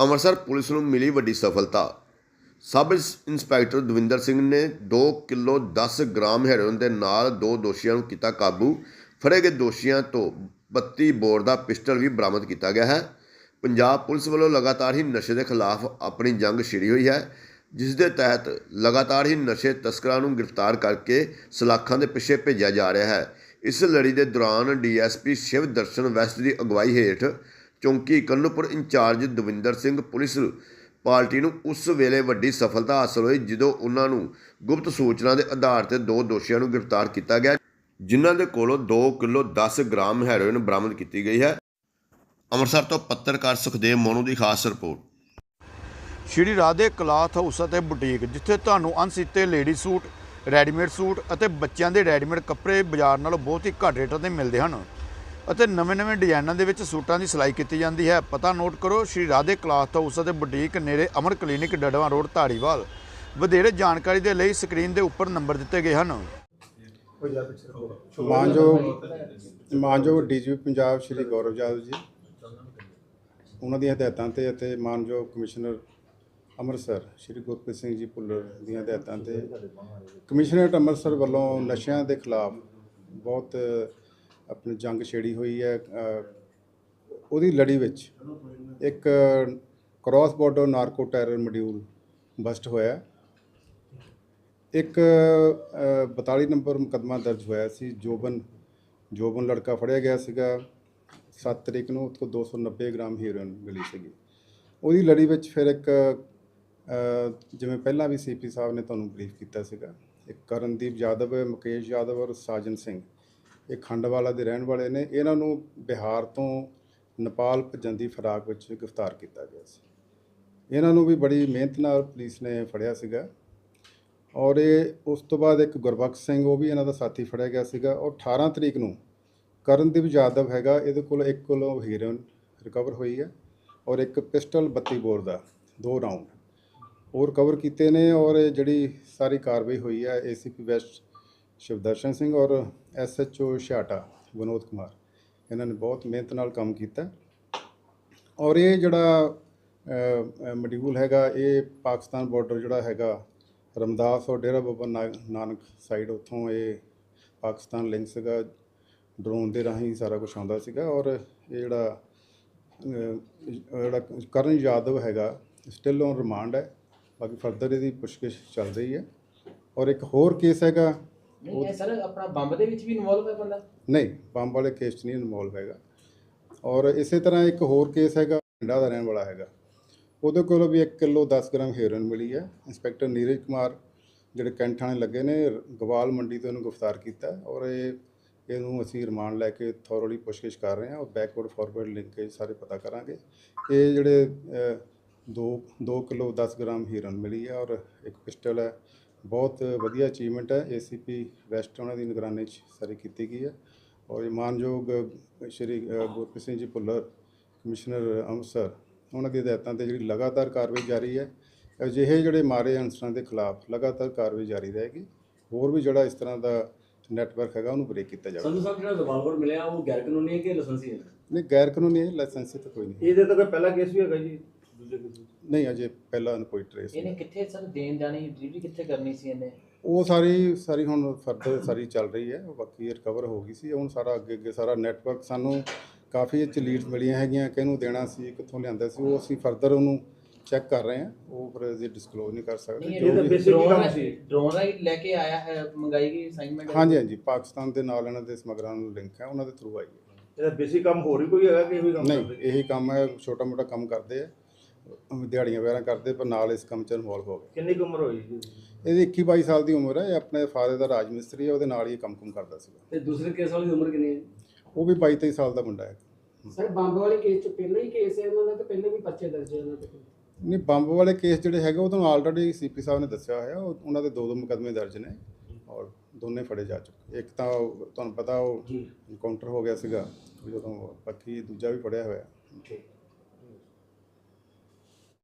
Amritsar police ਨੂੰ ਮਿਲੀ ਵੱਡੀ ਸਫਲਤਾ। ਸਬ ਇੰਸਪੈਕਟਰ ਦਵਿੰਦਰ ਸਿੰਘ ਨੇ 2 ਕਿਲੋ 10 ਗ੍ਰਾਮ ਹੈਰੋਇਨ ਦੇ ਨਾਲ ਦੋ ਦੋਸ਼ੀਆਂ ਨੂੰ ਕੀਤਾ ਕਾਬੂ। ਫੜੇ ਗਏ ਦੋਸ਼ੀਆਂ ਤੋਂ 32 ਬੋਰ ਦਾ ਪਿਸਟਲ ਵੀ ਬਰਾਮਦ ਕੀਤਾ ਗਿਆ ਹੈ। ਪੰਜਾਬ ਪੁਲਿਸ ਵੱਲੋਂ ਲਗਾਤਾਰ ਹੀ ਨਸ਼ੇ ਦੇ ਖਿਲਾਫ ਆਪਣੀ ਜੰਗ ਛਿੜੀ ਹੋਈ ਹੈ, ਜਿਸ ਦੇ ਤਹਿਤ ਲਗਾਤਾਰ ਹੀ ਨਸ਼ੇ ਤਸਕਰਾਂ ਨੂੰ ਗ੍ਰਿਫਤਾਰ ਕਰਕੇ ਸਲਾਖਾਂ ਦੇ ਪਿੱਛੇ ਭੇਜਿਆ ਜਾ ਰਿਹਾ ਹੈ। ਇਸ ਲੜੀ ਦੇ ਦੌਰਾਨ ਡੀਐਸਪੀ ਸ਼ਿਵ ਦਰਸ਼ਨ ਵੈਸਟ ਦੀ ਅਗਵਾਈ ਹੇਠ ਚੌਂਕੀ Kanpur incharge Davinder Singh police party ਨੂੰ ਉਸ ਵੇਲੇ ਵੱਡੀ ਸਫਲਤਾ ਹਾਸਲ ਹੋਈ, ਜਦੋਂ ਉਹਨਾਂ ਨੂੰ ਗੁਪਤ ਸੂਚਨਾ ਦੇ ਆਧਾਰ ਤੇ ਦੋ ਦੋਸ਼ੀਆਂ ਨੂੰ ਗ੍ਰਿਫਤਾਰ ਕੀਤਾ ਗਿਆ, ਜਿਨ੍ਹਾਂ ਦੇ ਕੋਲੋਂ 2 ਕਿਲੋ 10 ਗ੍ਰਾਮ ਹੈਰੋਇਨ ਬਰਾਮਦ ਕੀਤੀ ਗਈ ਹੈ। ਅੰਮ੍ਰਿਤਸਰ ਤੋਂ ਪੱਤਰਕਾਰ ਸੁਖਦੇਵ ਮੋਨੂ ਦੀ ਖਾਸ report. Shri Radhe cloth house ਅਤੇ ਬੁਟੀਕ, ਜਿੱਥੇ ਤੁਹਾਨੂੰ ਅਣਸੀਤੇ ਲੇਡੀ ਸੂਟ, ਰੈਡੀਮੇਡ ਸੂਟ ਅਤੇ ਬੱਚਿਆਂ ਦੇ ਰੈਡੀਮੇਡ ਕੱਪੜੇ ਬਾਜ਼ਾਰ ਨਾਲੋਂ ਬਹੁਤ ਹੀ ਘੱਟ ਰੇਟਾਂ ਤੇ ਮਿਲਦੇ ਹਨ। ਅਤੇ ਨਵੇਂ-ਨਵੇਂ ਡਿਜ਼ਾਈਨਾਂ ਦੇ ਵਿੱਚ ਸੂਟਾਂ ਦੀ ਸਿਲਾਈ ਕੀਤੀ ਜਾਂਦੀ ਹੈ। ਪਤਾ ਨੋਟ ਕਰੋ, ਸ਼੍ਰੀ ਰਾਧੇ ਕਲਾਥ ਹਾਊਸ ਅਤੇ ਬੁਟੀਕ ਨੇੜੇ ਅਮਰ ਕਲੀਨਿਕ ਡੜਵਾ ਰੋਡ, ਧਾਰੀਵਾਲ। ਵਧੇਰੇ ਜਾਣਕਾਰੀ ਦੇ ਲਈ ਸਕਰੀਨ ਦੇ ਉੱਪਰ ਨੰਬਰ ਦਿੱਤੇ ਗਏ ਹਨ। ਮਾਨਯੋਗ ਮਾਨਯੋਗ ਡੀਜੀਪੀ ਪੰਜਾਬ ਸ਼੍ਰੀ ਗੌਰਵ ਯਾਦਵ ਜੀ, ਉਹਨਾਂ ਦੀਆਂ ਹਦਾਇਤਾਂ ਤੇ ਅਤੇ ਮਾਨਯੋਗ ਕਮਿਸ਼ਨਰ ਅੰਮ੍ਰਿਤਸਰ, ਸ਼੍ਰੀ ਗੁਰਪ੍ਰੀਤ ਸਿੰਘ ਜੀ ਭੁੱਲਰ ਦੀਆਂ ਹਦਾਇਤਾਂ ਤੇ ਕਮਿਸ਼ਨਰੇਟ ਅੰਮ੍ਰਿਤਸਰ ਵੱਲੋਂ ਨਸ਼ਿਆਂ ਦੇ ਖਿਲਾਫ ਬਹੁਤ ਆਪਣੀ ਜੰਗ ਛੇੜੀ ਹੋਈ ਹੈ ਉਹਦੀ ਲੜੀ ਵਿੱਚ ਇੱਕ cross border narco terror module bust ਹੋਇਆ। ਇੱਕ ਅ, 42 ਨੰਬਰ ਮੁਕੱਦਮਾ ਦਰਜ ਹੋਇਆ ਸੀ। ਜੋਬਨ ਜੋਬਨ ਲੜਕਾ ਫੜਿਆ ਗਿਆ ਸੀਗਾ। 7 ਤਰੀਕ ਨੂੰ ਉਸ ਉਤੋਂ 290 ਗ੍ਰਾਮ ਹੀਰੋਇਨ ਮਿਲੀ ਸੀਗੀ। ਉਹਦੀ ਲੜੀ ਵਿੱਚ ਫਿਰ ਇੱਕ ਜਿਵੇਂ ਪਹਿਲਾਂ ਵੀ ਸੀਪੀ ਸਾਹਿਬ ਨੇ ਤੁਹਾਨੂੰ ਬਰੀਫ ਕੀਤਾ ਸੀਗਾ ਇੱਕ ਕਰਨਦੀਪ ਯਾਦਵ ਮੁਕੇਸ਼ ਯਾਦਵ ਔਰ ਸਾਜਨ ਸਿੰਘ। ਇਹ ਖੰਡਵਾਲਾ ਦੇ ਰਹਿਣ ਵਾਲੇ ਨੇ। ਇਹਨਾਂ ਨੂੰ ਬਿਹਾਰ ਤੋਂ ਨੇਪਾਲ ਭੱਜਣ ਦੀ ਫਰਾਕ ਵਿੱਚ ਗ੍ਰਿਫਤਾਰ ਕੀਤਾ ਗਿਆ ਸੀ। ਇਹਨਾਂ ਨੂੰ ਵੀ ਬੜੀ ਮਿਹਨਤ ਨਾਲ ਪੁਲਿਸ ਨੇ ਫੜਿਆ ਸੀਗਾ। ਔਰ ਇਹ ਉਸ ਤੋਂ ਬਾਅਦ ਇੱਕ ਗੁਰਬਖਸ਼ ਸਿੰਘ, ਉਹ ਵੀ ਇਹਨਾਂ ਦਾ ਸਾਥੀ ਫੜਿਆ ਗਿਆ ਸੀਗਾ। ਔਰ 18 ਤਰੀਕ ਨੂੰ ਕਰਨਦੀਪ ਯਾਦਵ ਹੈਗਾ, ਇਹਦੇ ਕੋਲ 1 ਕਿਲੋ ਹੀਰੋਇਨ ਰਿਕਵਰ ਹੋਈ ਹੈ ਔਰ ਇੱਕ ਪਿਸਟਲ 32 ਬੋਰ ਦਾ ਦੋ ਰਾਉਂਡ ਉਹ ਰਿਕਵਰ ਕੀਤੇ ਨੇ ਔਰ ਇਹ ਜਿਹੜੀ ਸਾਰੀ ਕਾਰਵਾਈ ਹੋਈ ਹੈ, ਏਸੀਪੀ ਵੈਸਟ ਸ਼ਿਵਦਰਸ਼ਨ ਸਿੰਘ ਔਰ ਐਸਐਚਓ ਛਾਟਾ ਵਿਨੋਦ ਕੁਮਾਰ। ਇਹਨਾਂ ਨੇ ਬਹੁਤ ਮਿਹਨਤ ਨਾਲ ਕੰਮ ਕੀਤਾ। ਔਰ ਇਹ ਜਿਹੜਾ ਮਡਿਊਲ ਹੈਗਾ, ਇਹ ਪਾਕਿਸਤਾਨ ਬਾਰਡਰ ਜਿਹੜਾ ਹੈਗਾ, ਰਮਦਾਸ ਔਰ ਡੇਰਾ ਬਾਬਾ ਨਾਨਕ ਸਾਈਡ ਉੱਥੋਂ ਇਹ ਪਾਕਿਸਤਾਨ ਲਿੰਕ ਸੀਗਾ। ਡਰੋਨ ਦੇ ਰਾਹੀਂ ਸਾਰਾ ਕੁਝ ਆਉਂਦਾ ਸੀਗਾ ਔਰ ਇਹ ਜਿਹੜਾ ਜਿਹੜਾ ਕਰਨ ਯਾਦਵ ਹੈਗਾ ਸਟਿਲ ਔਨ ਰਿਮਾਂਡ ਹੈ। ਬਾਕੀ ਫਰਦਰ ਇਹਦੀ ਪੁੱਛਗਿੱਛ ਚੱਲ ਰਹੀ ਹੈ। ਔਰ ਇੱਕ ਹੋਰ ਕੇਸ ਹੈਗਾ ਨਹੀਂ, ਇਹ ਸਰ, ਆਪਣਾ ਬੰਬ ਦੇ ਵਿੱਚ ਵੀ ਇਨਵੋਲਵ ਹੈ ਬੰਦਾ? ਨਹੀਂ, ਬੰਬ ਵਾਲੇ ਕੇਸ 'ਚ ਨਹੀਂ ਇਨਵੋਲਵ ਹੈਗਾ। ਔਰ ਇਸੇ ਤਰ੍ਹਾਂ ਇੱਕ ਹੋਰ ਕੇਸ ਹੈਗਾ, ਪਿੰਡਾ ਦਾ ਰਹਿਣ ਵਾਲਾ ਹੈਗਾ। ਉਹਦੇ ਕੋਲੋਂ ਵੀ 1 ਕਿਲੋ 10 ਗ੍ਰਾਮ ਹੈਰੋਇਨ ਮਿਲੀ ਹੈ। ਇੰਸਪੈਕਟਰ ਨੀਰਜ ਕੁਮਾਰ, ਜਿਹੜੇ ਕੈਂਟ ਥਾਣੇ ਲੱਗੇ ਨੇ, ਗਵਾਲ ਮੰਡੀ ਤੋਂ ਇਹਨੂੰ ਗ੍ਰਿਫਤਾਰ ਕੀਤਾ ਔਰ ਇਹ, ਇਹਨੂੰ ਅਸੀਂ ਰਿਮਾਂਡ ਲੈ ਕੇ ਥੋਰਲੀ ਪੁੱਛਗਿੱਛ ਕਰ ਰਹੇ ਹਾਂ ਔਰ ਬੈਕਵਰਡ ਫਾਰਵਰਡ ਲਿੰਕੇਜ ਸਾਰੇ ਪਤਾ ਕਰਾਂਗੇ। ਇਹ ਜਿਹੜੇ 2 2 ਕਿਲੋ 10 ਗ੍ਰਾਮ ਹੀਰੋਇਨ ਮਿਲੀ ਹੈ ਔਰ ਇੱਕ ਪਿਸਟਲ ਹੈ। ਬਹੁਤ ਵਧੀਆ ਅਚੀਵਮੈਂਟ ਹੈ ਏਸੀਪੀ ਵੈਸਟ ਉਹਨਾਂ ਦੀ ਨਿਗਰਾਨੀ 'ਚ ਸਾਰੀ ਕੀਤੀ ਗਈ ਹੈ ਔਰ ਮਾਨਯੋਗ ਸ਼੍ਰੀ ਗੁਰਪ੍ਰੀਤ ਸਿੰਘ ਜੀ ਭੁੱਲਰ ਕਮਿਸ਼ਨਰ ਅੰਮ੍ਰਿਤਸਰ ਉਹਨਾਂ ਦੀ ਹਦਾਇਤਾਂ ਤੇ ਜਿਹੜੀ ਲਗਾਤਾਰ ਕਾਰਵਾਈ ਜਾਰੀ ਹੈ ਅਜਿਹੇ ਜਿਹੜੇ ਮਾਰੇ ਅਨਸਰਾਂ ਦੇ ਖਿਲਾਫ ਲਗਾਤਾਰ ਕਾਰਵਾਈ ਜਾਰੀ ਰਹੇਗੀ ਹੋਰ ਵੀ ਜਿਹੜਾ ਇਸ ਤਰ੍ਹਾਂ ਦਾ ਨੈਟਵਰਕ ਹੈਗਾ ਉਹਨੂੰ ਬ੍ਰੇਕ ਕੀਤਾ ਜਾਵੇਗਾ। ਸੰਧੂ ਸਾਹਿਬ ਜਿਹੜਾ ਰਿਵਾਲਵਰ ਮਿਲਿਆ ਉਹ ਗੈਰ ਕਾਨੂੰਨੀ ਹੈ ਕਿ ਲਾਇਸੈਂਸੀ ਹੈ? ਨਹੀਂ ਗੈਰ ਕਾਨੂੰਨੀ ਹੈ ਲਾਇਸੈਂਸੀ ਤਾਂ ਕੋਈ ਨਹੀਂ। ਇਹਦੇ ਤਾਂ ਕੋਈ ਪਹਿਲਾ ਕੇਸ ਵੀ ਹੈਗਾ ਜੀ ਦੂਜੇ ਕੇਸ ਨਹੀਂ ਅਜੇ ਪਹਿਲਾਂ ਕੋਈ ਟ੍ਰੇਸ ਇਹਨੇ ਕਿੱਥੇ ਸਰ ਦੇਣ ਜਾਣੀ ਡਿਲੀਵਰੀ ਕਿੱਥੇ ਕਰਨੀ ਸੀ ਇਹਨੇ ਉਹ ਸਾਰੀ ਸਾਰੀ ਹੁਣ ਫਰਦਰ ਸਾਰੀ ਚੱਲ ਰਹੀ ਹੈ ਬਾਕੀ ਰਿਕਵਰ ਹੋ ਗਈ ਸੀ ਹੁਣ ਸਾਰਾ ਅੱਗੇ ਅੱਗੇ ਸਾਰਾ ਨੈਟਵਰਕ ਸਾਨੂੰ ਕਾਫੀ ਇਹ 'ਚ ਲੀਡਸ ਮਿਲੀਆਂ ਹੈਗੀਆਂ ਕਿਹਨੂੰ ਦੇਣਾ ਸੀ ਕਿੱਥੋਂ ਲਿਆਂਦਾ ਸੀ ਉਹ ਅਸੀਂ ਫਰਦਰ ਉਹਨੂੰ ਚੈੱਕ ਕਰ ਰਹੇ ਹਾਂ ਉਹ ਫਿਰ ਅਸੀਂ ਡਿਸਕਲੋਜ਼ ਨਹੀਂ ਕਰ ਸਕਦੇ ਨਹੀਂ ਜੋ ਇਹ ਤਾਂ ਵੀ- basic ਹੀ ਕੰਮ ਸੀ। drone ਰਾਹੀਂ ਲੈ ਕੇ ਆਇਆ ਹੈ ਮੰਗਾਈ ਗਈ ਅਸਾਈਨਮੈਂਟ ਹਾਂਜੀ ਹਾਂਜੀ ਪਾਕਿਸਤਾਨ ਦੇ ਨਾਲ ਇਹਨਾਂ ਦੇ ਸਮਗਰਾਂ ਨੂੰ ਲਿੰਕ ਹੈ ਉਹਨਾਂ ਦੇ ਥਰੂ ਆਈ ਹੈ ਇਹਦਾ ਬੇਸਿਕ ਕੰਮ ਹੋਰ ਵੀ ਕੋਈ ਹੈਗਾ ਕਿ ਇਹੋ ਹੀ ਕੰਮ ਨਹੀਂ ਕਰਦੇ? ਇਹੀ ਕੰਮ ਹੈ ਛੋਟਾ ਮੋਟਾ ਕੰਮ ਕਰਦੇ ਆ ਦਿਹਾੜੀਆਂ ਵਗੈਰਾ ਕਰਦੇ ਪਰ ਨਾਲ ਇਸ ਕੰਮ 'ਚ ਇਨਵੋਲਵ ਹੋ ਗਏ। ਕਿੰਨੀ ਕੁ ਉਮਰ ਹੋਈ ਜੀ ਇਹਦੀ 21 22 ਸਾਲ ਦੀ ਉਮਰ ਹੈ ਇਹ ਆਪਣੇ ਫਾਦਰ ਦਾ ਰਾਜ ਮਿਸਤਰੀ ਹੈ ਉਹਦੇ ਨਾਲ ਹੀ ਇਹ ਕੰਮ ਕੁਮ ਕਰਦਾ ਸੀਗਾ। ਤੇ ਦੂਸਰੇ ਕੇਸ ਵਾਲੀ ਦੀ ਉਮਰ ਕਿੰਨੀ ਹੈ ਉਹ ਵੀ 22 23 ਸਾਲ ਦਾ ਮੁੰਡਾ ਹੈ। ਸਰ ਬੰਬ ਵਾਲੇ ਕੇਸ ਚ ਪਹਿਲਾਂ ਹੀ ਕੇਸ ਹੈ ਉਹਨਾਂ ਦਾ ਤੇ ਪਹਿਲਾਂ ਵੀ ਪਰਚੇ ਦਰਜ ਹੈ ਉਹਨਾਂ ਦੇ। ਨਹੀਂ ਬੰਬ ਵਾਲੇ ਕੇਸ ਜਿਹੜੇ ਹੈਗੇ ਉਹ ਤੁਹਾਨੂੰ ਆਲਰੇਡੀ ਸੀਪੀ ਸਾਹਿਬ ਨੇ ਦੱਸਿਆ ਹੋਇਆ ਉਹ- ਉਹਨਾਂ ਦੇ ਦੋ ਦੋ ਮੁਕੱਦਮੇ ਦਰਜ ਨੇ ਔਰ ਦੋਨੇ ਫੜੇ ਜਾ ਚੁੱਕੇ ਇੱਕ ਤਾਂ ਉਹ- ਤੁਹਾਨੂੰ ਪਤਾ ਉਹ ਜੀ। ਇਨਕਾਊਂਟਰ ਹੋ ਗਿਆ ਸੀਗਾ ਜਦੋਂ ਬਾਕੀ ਦੂਜਾ ਵੀ ਫੜਿਆ ਹੋਇਆ। ਠੀਕ।